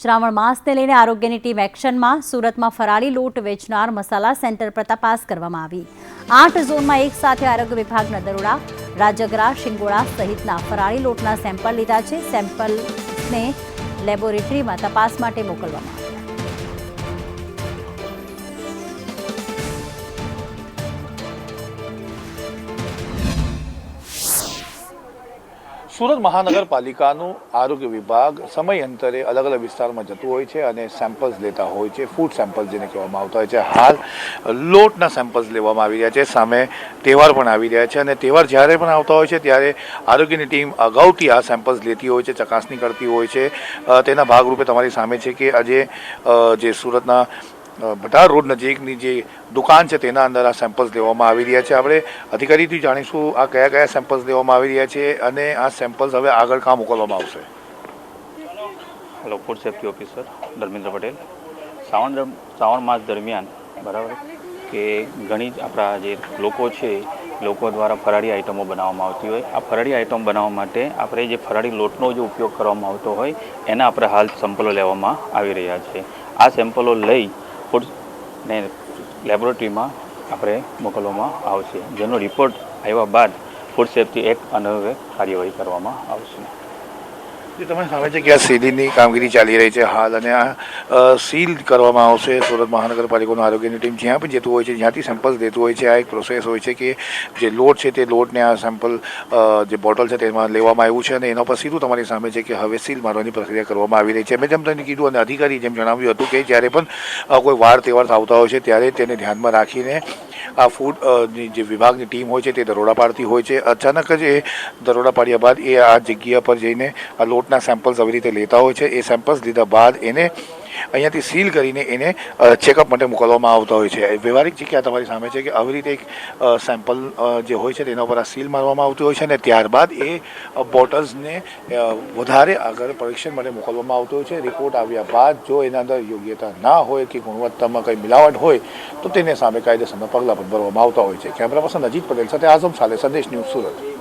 શ્રાવણ માસને લઈને આરોગ્યની ટીમ એક્શનમાં સુરતમાં ફરાળી લોટ વેચનાર મસાલા સેન્ટર પર તપાસ કરવામાં આવી. આઠ ઝોનમાં એક સાથે આરોગ્ય વિભાગના દરોડા, રાજગરા શિંગોડા સહિતના ફરાળી લોટના સેમ્પલ લીધા છે. સેમ્પલને લેબોરેટરીમાં તપાસ માટે મોકલવામાં આવ્યા. સુરત મહાનગરપાલિકાનું આરોગ્ય વિભાગ સમય અંતરે અલગ અલગ વિસ્તારમાં જતું હોય છે અને સેમ્પલ્સ લેતા હોય છે ફૂડ સેમ્પલ્સ જેને કહેવામાં આવતા હોય છે. હાલ લોટના સેમ્પલ્સ લેવામાં આવી રહ્યા છે, સામે તહેવાર પણ આવી રહ્યા છે અને તહેવાર જ્યારે પણ આવતા હોય છે ત્યારે આરોગ્યની ટીમ અગાઉથી આ સેમ્પલ્સ લેતી હોય છે, ચકાસણી કરતી હોય છે. તેના ભાગરૂપે તમારી સામે છે કે આજે જે સુરતના ભટાર રોડ નજીકની જે દુકાન છે તેના અંદર આ સેમ્પલ્સ લેવામાં આવી રહ્યા છે. આપણે અધિકારીથી જાણીશું આ કયા કયા સેમ્પલ્સ લેવામાં આવી રહ્યા છે અને આ સેમ્પલ્સ હવે આગળ કામ મોકલવામાં આવશે. Hello food safety officer Dharmendra Patel Shravan Shravan માસ દરમિયાન, બરાબર, કે ઘણી જ આપણા જે લોકો છે, લોકો દ્વારા ફરાળી આઇટમો બનાવવામાં આવતી હોય. આ ફરાળી આઇટમ બનાવવા માટે આપણે જે ફરાળી લોટનો જે ઉપયોગ કરવામાં આવતો હોય, એના આપણે હાલ સેમ્પલો લેવામાં આવી રહ્યા છે. આ સેમ્પલો લઈ ફૂડ ને લેબોરેટરીમાં આપણે મોકલવામાં આવશે. જેનો રિપોર્ટ આવ્યા બાદ ફૂડ સેફ્ટી એક્ટ અન્વયે કાર્યવાહી કરવામાં આવશે. જે તમે સામે છે કે આ સીલિંગની કામગીરી ચાલી રહી છે હાલ અને આ સીલ કરવામાં આવશે? સુરત મહાનગરપાલિકાનું આરોગ્યની ટીમ જ્યાં પણ જતું હોય છે, જ્યાંથી સેમ્પલ્સ દેતું હોય છે, આ એક પ્રોસેસ હોય છે કે જે લોટ છે તે લોટને આ સેમ્પલ જે બોટલ છે તેમાં લેવામાં આવ્યું છે અને એના પર સીધું તમારી સામે છે કે હવે સીલ મારવાની પ્રક્રિયા કરવામાં આવી રહી છે. મેં જેમ તમને કીધું અને અધિકારી જેમ જણાવ્યું હતું કે જ્યારે પણ કોઈ વાર તહેવાર આવતા હોય છે ત્યારે તેને ધ્યાનમાં રાખીને આ ફૂડ જે વિભાગની ટીમ હોય છે તે દરોડા પાડતી હોય છે. અચાનક જ એ દરોડા પાડ્યા બાદ એ આ જગ્યા પર જઈને આ લોટના સેમ્પલ્સ આવી રીતે લેતા હોય છે. એ સેમ્પલ્સ લીધા બાદ એને અહીંયાથી સીલ કરીને એને ચેકઅપ માટે મોકલવામાં આવતા હોય છે. વ્યવહારિક જગ્યા તમારી સામે છે કે આવી રીતે એક સેમ્પલ જે હોય છે તેના ઉપર આ સીલ મારવામાં આવતી હોય છે અને ત્યારબાદ એ બોટલ્સને વધારે આગળ પરીક્ષણ માટે મોકલવામાં આવતું હોય છે. રિપોર્ટ આવ્યા બાદ જો એના અંદર યોગ્યતા ના હોય કે ગુણવત્તામાં કંઈ મિલાવટ હોય, તો તેને સામે કાયદેસરના પગલાં પણ ભરવામાં આવતા હોય છે. કેમેરા પર્સન અજીત પટેલ સાથે આઝમ સાલે સંદેશ ન્યૂઝ સુરત.